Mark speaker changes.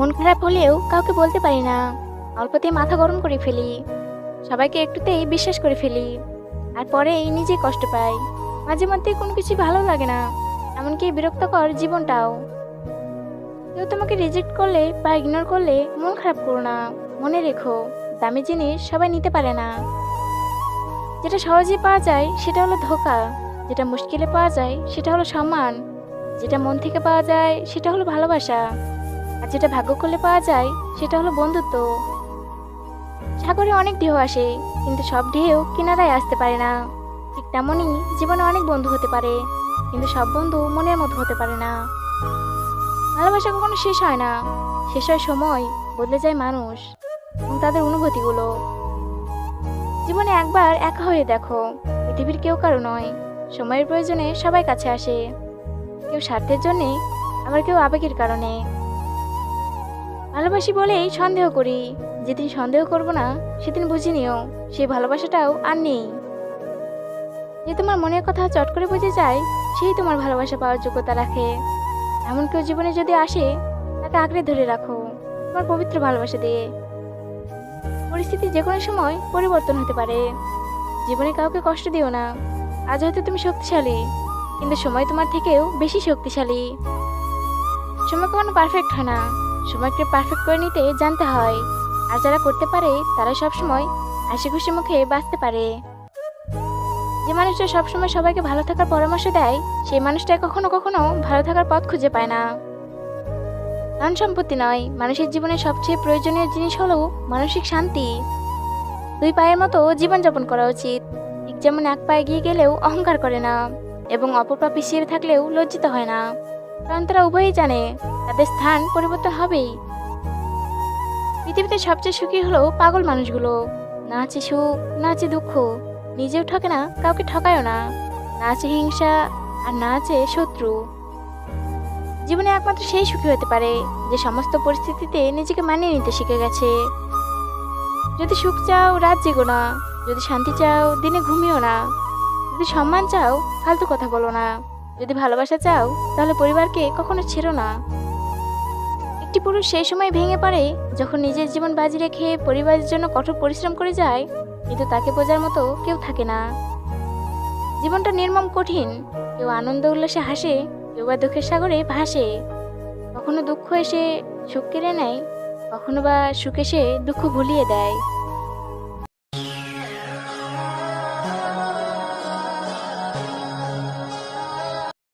Speaker 1: মন খারাপ হলেও কাউকে বলতে পারি না। অল্পতেই মাথা গরম করে ফেলি। সবাইকে একটুতেই বিশ্বাস করে ফেলি। আর পরেই নিজে কষ্ট পাই। মাঝে মধ্যে কোনো কিছু ভালো লাগে না। এমনকি বিরক্তকর জীবনটাও। কেউ তোমাকে রিজেক্ট করলে বা ইগনোর করলে মন খারাপ করো না। মনে রেখো, দামি জিনিস সবাই নিতে পারে না। যেটা সহজে পাওয়া যায় সেটা হলো ধোকা। যেটা মুশকিলে পাওয়া যায় সেটা হলো সম্মান। যেটা মন থেকে পাওয়া যায় সেটা হলো ভালোবাসা। আর যেটা ভাগ্য করলে পাওয়া যায়, সেটা হলো বন্ধুত্ব। সাগরে অনেক ঢেউ আসে, কিন্তু সব ঢেউ কিনারায় আসতে পারে না। ঠিক তেমনই জীবনে অনেক বন্ধু হতে পারে, কিন্তু সব বন্ধু মনের মতো হতে পারে না। ভালোবাসা কখনো শেষ হয় না, শেষ হয় সময়, বদলে যায় মানুষ এবং তাদের অনুভূতিগুলো। জীবনে একবার একা হয়ে দেখো, পৃথিবীর কেউ কারও নয়, সময়ের প্রয়োজনে সবাই কাছে আসে। কেউ স্বার্থের জন্যে, আবার কেউ আবেগের কারণে। ভালোবাসি বলেই সন্দেহ করি। যেদিন সন্দেহ করব না, সেদিন বুঝে নিও, সেই ভালোবাসাটাও আর নেই। যে তোমার মনের কথা চট করে বুঝে যায়, সেই তোমার ভালোবাসা পাওয়ার যোগ্যতা রাখে। এমন কেউ জীবনে যদি আসে, তাকে আঁকড়ে ধরে রাখো, তোমার পবিত্র ভালোবাসা দিয়ে। পরিস্থিতি যে কোনো সময় পরিবর্তন হতে পারে। জীবনে কাউকে কষ্ট দিও না। আজ হয়তো তুমি শক্তিশালী, কিন্তু সময় তোমার থেকেও বেশি শক্তিশালী। সময় কখনো পারফেক্ট হয় না। সময়কে পারফেক্ট করে নিতে জানতে হয়। আর যারা করতে পারে, তারা সবসময় হাসি খুশি মুখে বাঁচতে পারে। যে মানুষটা সবসময় সবাইকে ভালো থাকার পরামর্শ দেয়, সেই মানুষটা কখনো কখনো ভালো থাকার পথ খুঁজে পায় না। ধন সম্পত্তি নয়, মানুষের জীবনে সবচেয়ে প্রয়োজনীয় জিনিস হলো মানসিক শান্তি। দুই পায়ের মতো জীবনযাপন করা উচিত। ঠিক যেমন এক পায়ে গিয়ে গেলেও অহংকার করে না, এবং অপর পা পিছিয়ে থাকলেও লজ্জিত হয় না। কারণ তারা উভয়ই জানে তাদের স্থান পরিবর্তন হবেই। পৃথিবীতে সবচেয়ে সুখী হলো পাগল মানুষগুলো। না আছে সুখ, না আছে দুঃখ। নিজেও ঠকে না, কাউকে ঠকায়ও না। না আছে হিংসা, আর না আছে শত্রু। জীবনে একমাত্র সেই সুখী হতে পারে, যে সমস্ত পরিস্থিতিতে নিজেকে মানিয়ে নিতে শিখে গেছে। যদি সুখ চাও, রাত জেগো না। যদি শান্তি চাও, দিনে ঘুমিও না। যদি সম্মান চাও, ফালতু কথা বলো না। যদি ভালোবাসা চাও, তাহলে পরিবারকে কখনো ছেড়ো না। একটি পুরুষ সেই সময় ভেঙে পড়ে, যখন নিজের জীবন বাজি রেখে পরিবারের জন্য কঠোর পরিশ্রম করে যায়, কিন্তু তাকে বোঝার মতো কেউ থাকে না। জীবনটা নির্মম কঠিন, কেউ আনন্দ উল্লাসে হাসে, কেউ বা দুঃখের সাগরে ভাসে। কখনো দুঃখ এসে সুখ কেড়ে নেয়, কখনো বা সুখ এসে দুঃখ ভুলিয়ে দেয়।